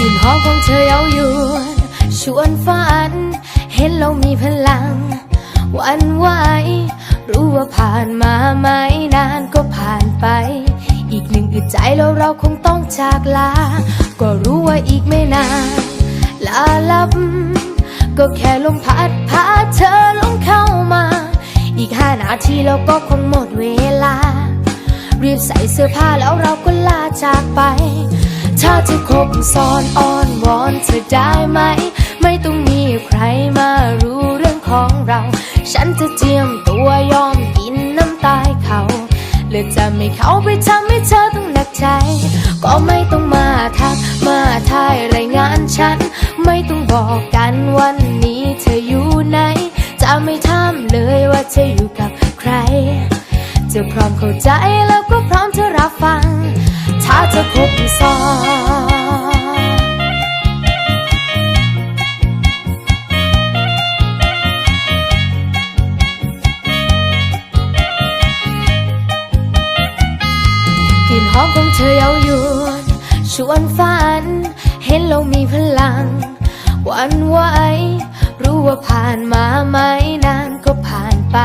อของเธอเย้ายวน ชวนฝัน เห็นเรามีพลัง วันไหว รู้ว่าผ่านมาไม่นานก็ผ่านไป อีกหนึ่งอึดใจแล้วเราคงต้องจากลา ก็รู้ว่าอีกไม่นาน ลาลับ ก็แค่ลมพัดพาเธอลงเข้ามา อีกห้านาทีแล้วก็คงหมดเวลา รีบใส่เสื้อผ้าแล้วเราก็ลาจากไป ถ้าจะคบซ้อนอ้อนวอนเธอได้ไหม ไม่ต้องมีใครมารู้เรื่องของเรา ฉันจะเจียมตัวยอมกินน้ำตายเขาและจะไม่เขาไปทำให้เธอต้องหนักใจ ก็ไม่ต้องมาทักมาทายรายงานฉัน ไม่ต้องบอกกันวันนี้เธออยู่ไหน จะไม่ถามเลยว่าเธออยู่กับใคร จะพร้อมเข้าใจแล้วก็พร้อมจะรับฟัง ถ้าจะคบซ้อนกลิ่นหอมของเธอเย้ายวนชวนฝัน เห็นเรามีพลัง วันไหว รู้ว่าผ่านมาไม่นานก็ผ่านไป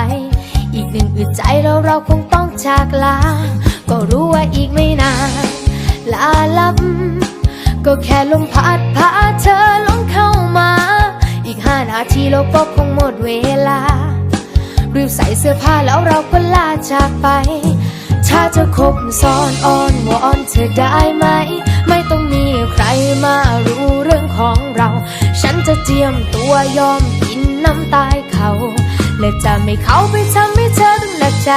อีกหนึ่งอึดใจแล้วเราคงต้องจากลา ก็รู้ว่าอีกไม่นานลาลับ ก็แค่ลมพัดพาเธอลงเข้ามา อีกห้านาทีเราก็คงหมดเวลา รีบใส่เสื้อผ้าแล้วเราก็ลาจากไป ถ้าจะคบซ้อนอ้อนวอนเธอได้ไหม ไม่ต้องมีใครมารู้เรื่องของเรา ฉันจะเจียมตัวยอมกินน้ำตายเขา และจะไม่เข้าไปทำให้เธอต้องหนักใจ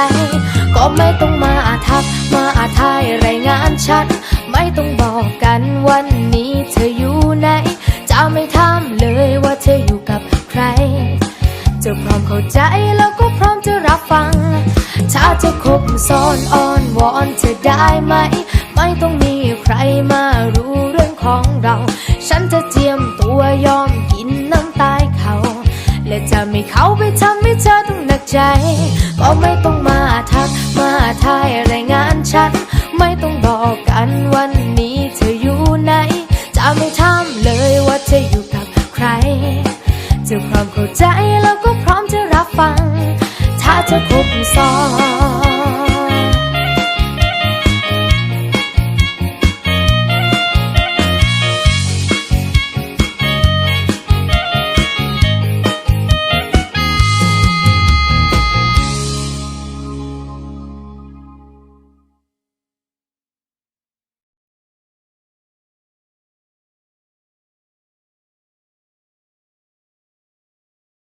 ก็ไม่ต้องมาอาทักมาอาทายรายงานฉันไม่ต้องบอกกันวันนี้เธออยู่ไหน จะไม่ถามเลยว่าเธออยู่กับใคร จะพร้อมเข้าใจแล้วก็พร้อมจะรับฟัง ถ้าจะคบซ้อนอ้อนวอนเธอได้ไหม ไม่ต้องมีใครมารู้เรื่องของเรา ฉันจะเจียมตัวยอมกินน้ำ จะไม่เข้าไปทำให้เธอต้องหนักใจ ก็ไม่ต้องมาทักมาทายรายงานฉัน ไม่ต้องบอกกันวันนี้เธออยู่ไหน จะไม่ถามเลยว่าเธออยู่กับใครจะพร้อมเข้าใจแล้วก็พร้อมจะรับฟัง ถ้าจะคบซ้อน